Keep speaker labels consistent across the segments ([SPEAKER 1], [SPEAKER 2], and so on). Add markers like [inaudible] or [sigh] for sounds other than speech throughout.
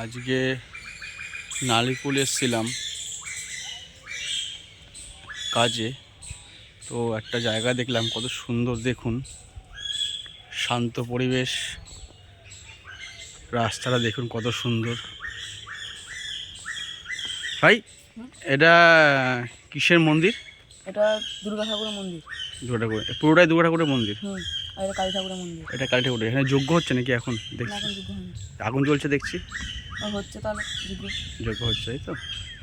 [SPEAKER 1] আজকে নালিকুল এসছিলাম কাজে। তো একটা জায়গা দেখলাম কত সুন্দর দেখুন। শান্ত পরিবেশ। রাস্তাটা দেখুন কত সুন্দর। ভাই এটা কিসের মন্দির?
[SPEAKER 2] এটা দুর্গা ঠাকুরের মন্দির।
[SPEAKER 1] দুর্গা ঠাকুর পুরোটাই দুর্গা ঠাকুরের মন্দির
[SPEAKER 2] আর এটা কালী ঠাকুরের মন্দির।
[SPEAKER 1] এটা কালী ঠাকুরের এখানে যজ্ঞ হচ্ছে নাকি এখন? দেখছি। আগুন জ্বলছে দেখছি।
[SPEAKER 2] আর হচ্ছে তাহলে
[SPEAKER 1] তাই তো।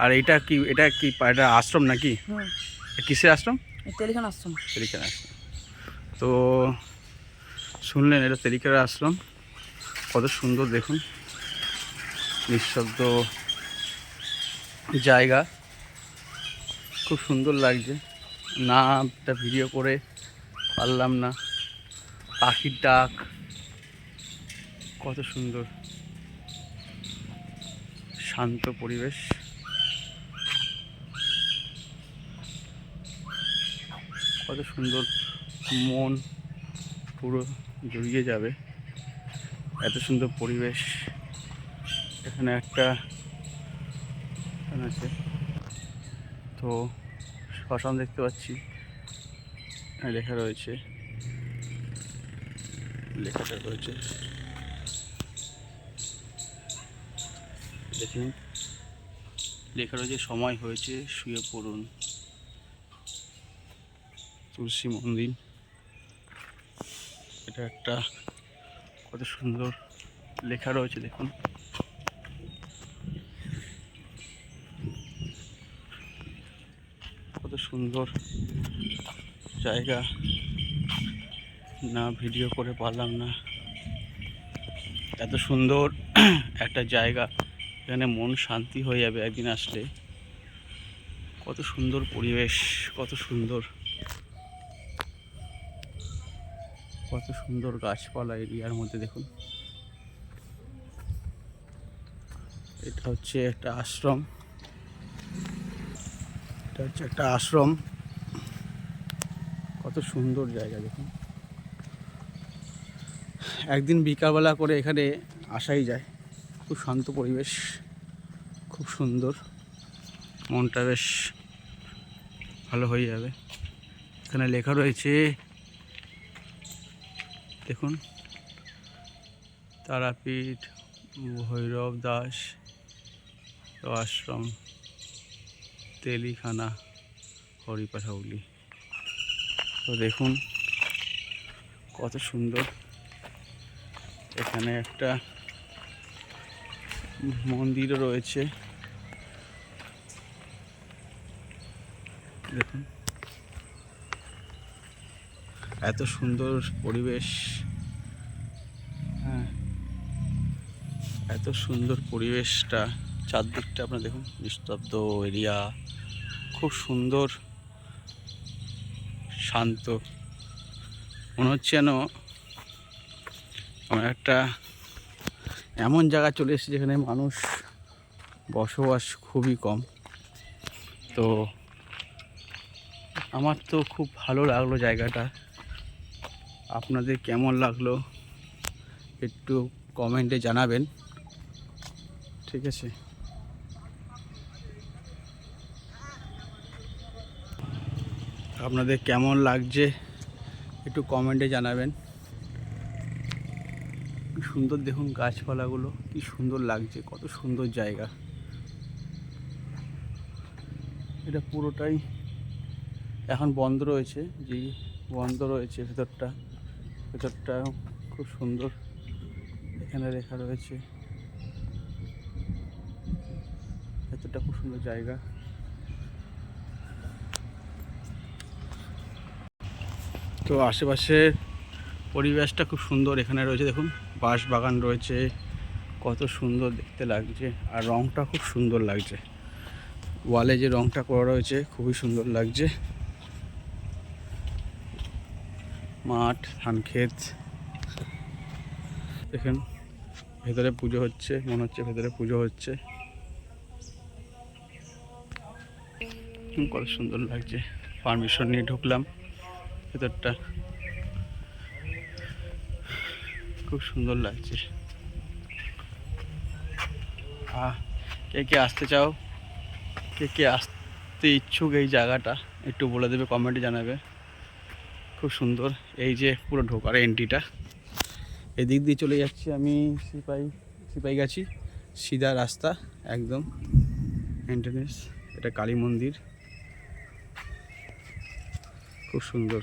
[SPEAKER 1] আর এটা কি এটা কি এটা আশ্রম নাকি? কিসের আশ্রম?
[SPEAKER 2] এই তেলিখান আশ্রম।
[SPEAKER 1] তেলিকার আশ্রম। তো শুনলেন এটা তেলিকার আশ্রম। কত সুন্দর দেখুন। নিঃশব্দ জায়গা। খুব সুন্দর লাগছে। না একটা ভিডিও করে পারলাম না। পাখির ডাক। কত সুন্দর। শান্ত পরিবেশ। কত সুন্দর মন পুরো জড়িয়ে যাবে। এত সুন্দর পরিবেশ। এখানে একটা আছে। তো শ্মশান দেখতে পাচ্ছি। লেখা রয়েছে লেখাটা রয়েছে। দেখুন লেখা রয়েছে সময় হয়েছে, শুয়ে পড়ুন। তুলসী মন্দির। এটা একটা কত সুন্দর লেখা রয়েছে, দেখুন। কত সুন্দর জায়গা। না ভিডিও করে পারলাম না। এত সুন্দর [clears throat] একটা জায়গা এখানে মন শান্তি হয়ে যাবে একদিন আসলে। কত সুন্দর পরিবেশ, কত সুন্দর। কত সুন্দর গাছপালা এরিয়ার মধ্যে দেখুন। এটা হচ্ছে একটা আশ্রম। এটা হচ্ছে একটা আশ্রম। কত সুন্দর জায়গা দেখুন। একদিন বিকালবেলা করে এখানে আসাই যায়। খুব শান্ত পরিবেশ, খুব সুন্দর। মনটা বেশ ভালো হয়ে যাবে। এখানে লেখা রয়েছে, দেখুন, তারাপীঠ ভৈরব দাস, আশ্রম, তেলিখানা, হরিপাঠাউলি। তো দেখুন, কত সুন্দর। এখানে একটা মন্দিরও রয়েছে। দেখুন। এত সুন্দর পরিবেশ। হ্যাঁ। এত সুন্দর পরিবেশটা। চারদিকটা আপনার দেখুন, নিস্তব্ধ এরিয়া। খুব সুন্দর। শান্ত। মনে হচ্ছে যেন আমার একটা এমন জায়গা চলে এসেছে যেখানে মানুষ বসবাস খুবই কম। তো আমার তো খুব ভালো লাগল জায়গাটা। আপনাদের কেমন লাগল একটু কমেন্টে জানাবেন। ঠিক আছে। আপনাদের কেমন লাগছে একটু কমেন্টে জানাবেন। কি সুন্দর দেখুন গাছপালাগুলো, কি সুন্দর লাগছে, কত সুন্দর জায়গা। এটা পুরোটাই এখন বন্ধ রয়েছে যে বন্ধ রয়েছে ভেতরটা। ভেতরটা খুব সুন্দর, এখানে লেখা রয়েছে। ভেতরটা খুব সুন্দর জায়গা। তো আশেপাশের পরিবেশটা খুব সুন্দর এখানে রয়েছে, দেখুন। বাঁশ বাগান রয়েছে। কত সুন্দর দেখতে লাগছে। আর রংটা খুব সুন্দর লাগছে। ওয়ালে যে রংটা করা রয়েছে, খুবই সুন্দর লাগছে। মাঠ ধান ক্ষেত দেখুন, ভেতরে পুজো হচ্ছে, মনে হচ্ছে ভেতরে পুজো হচ্ছে। কত সুন্দর লাগছে। পারমিশন নিয়ে ঢুকলাম ভেতরটা। খুব সুন্দর লাগছে। আহ, কে কে আসতে চাও? কে কে আসতে ইচ্ছুক এই জায়গাটা? একটু বলে দেবে কমেন্টে জানাবে। খুব সুন্দর। এই যে পুরো ঢোকার এন্ট্রিটা এদিক দিয়ে চলে যাচ্ছি আমি সিপাই সিপাই গাছি সিধা রাস্তা একদম এন্ট্রেন্স এটা কালী মন্দির। খুব সুন্দর।